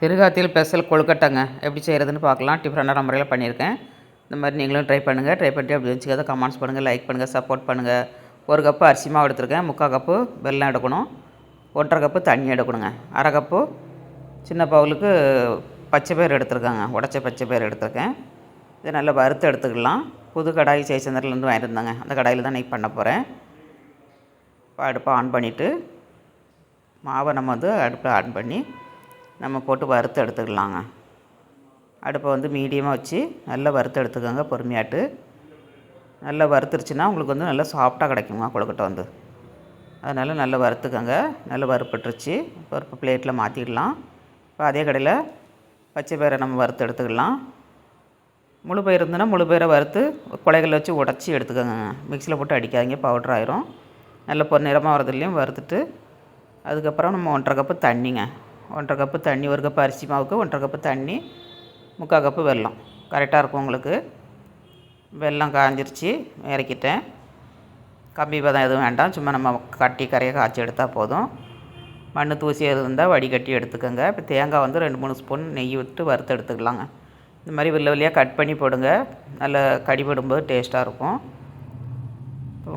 திருகாத்தியில் special கொழுக்கட்டைங்க. எப்படி செய்கிறதுன்னு பார்க்கலாம். டிஃப்ரெண்டான முறையில் பண்ணியிருக்கேன். இந்த மாதிரி நீங்களும் ட்ரை பண்ணுங்கள் ட்ரை பண்ணிட்டு அப்படி வச்சுக்காத கமெண்ட்ஸ் பண்ணுங்கள் லைக் பண்ணுங்கள் சப்போர்ட் பண்ணுங்கள் ஒரு கப்பு அரிசி மாவு எடுத்திருக்கேன். முக்கால் கப்பு வெல்லம் எடுக்கணும். ஒன்றரை கப்பு தண்ணி எடுக்கணுங்க. அரை கப்பு சின்ன பவுலுக்கு பச்சை பயிர் எடுத்துருக்காங்க. உடச்ச பச்சை பயிர் எடுத்திருக்கேன். இதை நல்லா வறுத்து எடுத்துக்கலாம். புது கடாய் ஜெயச்சந்திரலேருந்து வாங்கிட்டு அந்த கடாயில் தான் நெய் பண்ண போகிறேன் இப்போ அடுப்பை ஆன் பண்ணிவிட்டு மாவை நம்ம வந்து அடுப்பில் ஆன் பண்ணி நம்ம போட்டு வறுத்து எடுத்துக்கலாங்க. அடுப்பை வந்து மீடியமாக வச்சு நல்லா வறுத்து எடுத்துக்கோங்க பொறுமையாட்டு. நல்லா வறுத்துருச்சுன்னா உங்களுக்கு வந்து நல்லா சாஃப்டாக கிடைக்குங்க கொழுக்கட்டை வந்து. அதனால் நல்லா வறுத்துக்கோங்க. நல்லா வறுப்பட்டுருச்சு பருப்பு பிளேட்டில் மாற்றிடலாம் இப்போ அதே கடையில் பச்சை பயிரை நம்ம வறுத்து எடுத்துக்கலாம். முழு பயிர் இருந்ததுன்னா முழு பயிரை வறுத்து குலைகளை வச்சு உடச்சி எடுத்துக்கோங்க. மிக்சியில் போட்டு அடிக்காதீங்க பவுட்ரு ஆயிரும். நல்ல பொன்னிறமாக வரதுலேயும் வறுத்துட்டு அதுக்கப்புறம் நம்ம ஒன்றரை கப்பு தண்ணிங்க. ஒன்றரை கப்பு தண்ணி ஒரு கப்பு அரிசி மாவுக்கு ஒன்றரை கப்பு தண்ணி முக்கால் கப்பு வெல்லம். கரெக்டாக இருக்கும் உங்களுக்கு. வெல்லம் காஞ்சிருச்சு இறக்கிட்டேன். கம்பி பதம் எதுவும் வேண்டாம். சும்மா நம்ம கட்டி கரையை காய்ச்சி எடுத்தால் போதும். மண் தூசி எது இருந்தால் வடிகட்டி எடுத்துக்கோங்க. இப்போ தேங்காய் வந்து ரெண்டு மூணு ஸ்பூன் நெய் விட்டு வறுத்து எடுத்துக்கலாங்க. இந்த மாதிரி வெள்ளை வெளியாக கட் பண்ணி போடுங்க. நல்லா கடிபடும்போது டேஸ்ட்டாக இருக்கும்.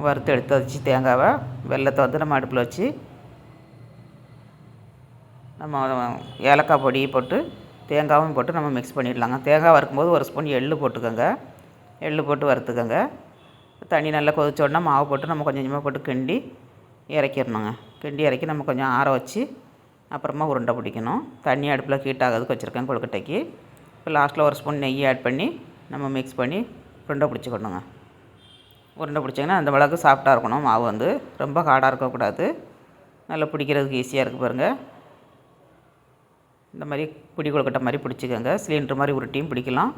வறுத்து எடுத்து வச்சு தேங்காவை. வெள்ளத்தை வந்து நம்ம அடுப்பில் வச்சு நம்ம ஏலக்காய் பொடி போட்டு தேங்காயும் போட்டு நம்ம மிக்ஸ் பண்ணிடலாங்க. தேங்காய் வறுக்கும்போது ஒரு ஸ்பூன் எள்ளு போட்டுக்கோங்க. எள்ளு போட்டு வறுத்துக்கோங்க. தண்ணி நல்லா கொதிச்ச உடனே மாவு போட்டு நம்ம கொஞ்சம் கொஞ்சமாக போட்டு கிண்டி இறக்கிடணுங்க. கிண்டி இறக்கி நம்ம கொஞ்சம் ஆற வச்சு அப்புறமா உருண்டை பிடிக்கணும். தண்ணி அடுப்பில் ஹீட் ஆகிறதுக்கு வச்சுருக்கேன் கொழுக்கட்டைக்கு. இப்போ லாஸ்ட்டில் ஒரு ஸ்பூன் நெய் ஆட் பண்ணி நம்ம மிக்ஸ் பண்ணி உருண்டை பிடிச்சிக்கணுங்க. உருண்டை பிடிச்சிங்கன்னா அந்த மிளகு சாஃப்டாக இருக்கணும். மாவு வந்து ரொம்ப ஹார்டாக இருக்கக்கூடாது. நல்லா பிடிக்கிறதுக்கு ஈஸியாக இருக்குது பாருங்கள் இந்த மாதிரி பிடி கொழுக்கட்டை மாதிரி பிடிச்சிக்கோங்க. சிலிண்டர் மாதிரி உருட்டியும் பிடிக்கலாம்.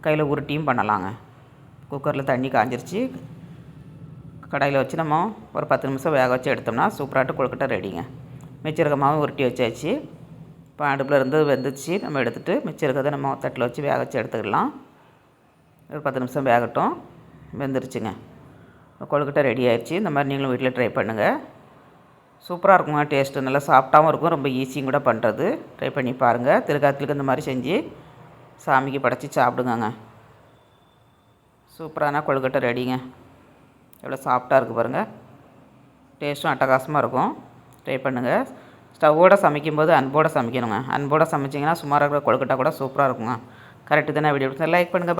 கையில் உருட்டியும் பண்ணலாங்க. குக்கரில் தண்ணி காஞ்சிருச்சு. கடாயில் வச்சு நம்ம ஒரு பத்து நிமிஷம் வேக வச்சு எடுத்தோம்னா சூப்பராகிட்டு கொழுக்கட்டை ரெடிங்க. மிச்சம் உருட்டி வச்சாச்சு. இப்போ அடுப்பில் இருந்து வெந்துச்சு. நம்ம எடுத்துகிட்டு மிச்சம் நம்ம தட்டில் வச்சு வேக வச்சு எடுத்துக்கலாம். ஒரு பத்து நிமிஷம் வேகட்டும். வெந்துருச்சுங்க. கொழுக்கட்டை ரெடி ஆயிடுச்சு. இந்த மாதிரி நீங்களும் வீட்டில் ட்ரை பண்ணுங்கள் சூப்பராக இருக்குங்க டேஸ்ட்டு. நல்லா சாஃப்டாகவும் இருக்கும். ரொம்ப ஈஸியும் கூட பண்ணுறது. ட்ரை பண்ணி பாருங்கள் திருக்காத்திலுக்கு இந்த மாதிரி செஞ்சு சாமிக்கு படைச்சி சாப்பிடுங்கங்க. சூப்பரான கொழுக்கட்டை ரெடிங்க. எவ்வளோ சாஃப்டாக இருக்குது பாருங்கள் டேஸ்ட்டும் அட்டகாசமாக இருக்கும். ட்ரை பண்ணுங்கள் ஸ்டவ்வோடு சமைக்கும்போது அன்போடு சமைக்கணுங்க. அன்போடு சமைச்சிங்கன்னா சுமாராக இருக்கிற கொழுக்கட்டை கூட சூப்பராக இருக்குங்க. கரெக்டு தானே வீடியோ லைக் பண்ணுங்கள்